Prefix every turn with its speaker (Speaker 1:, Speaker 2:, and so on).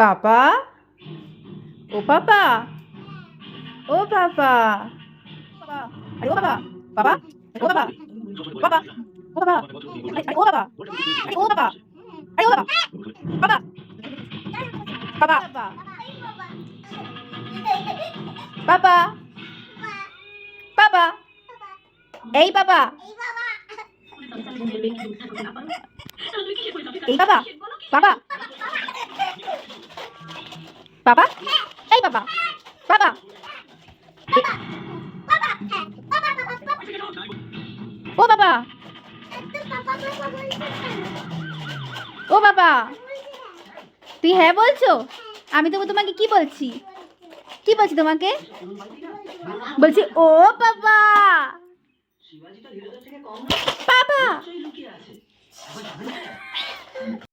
Speaker 1: পাপা? ও পাপা? ও পাপা? ও বাবা বাবা ও বাবা বাবা ও বাবা এই বাবা এই বাবা বাবা বাবা? এই বাবা বাবা। ও বাবা। ও বাবা। তুই হ্যাঁ বলছো? আমি তো তোমাকে কি বলছি? কি বলছি তোমাকে? বলছি ও বাবা। বাবা।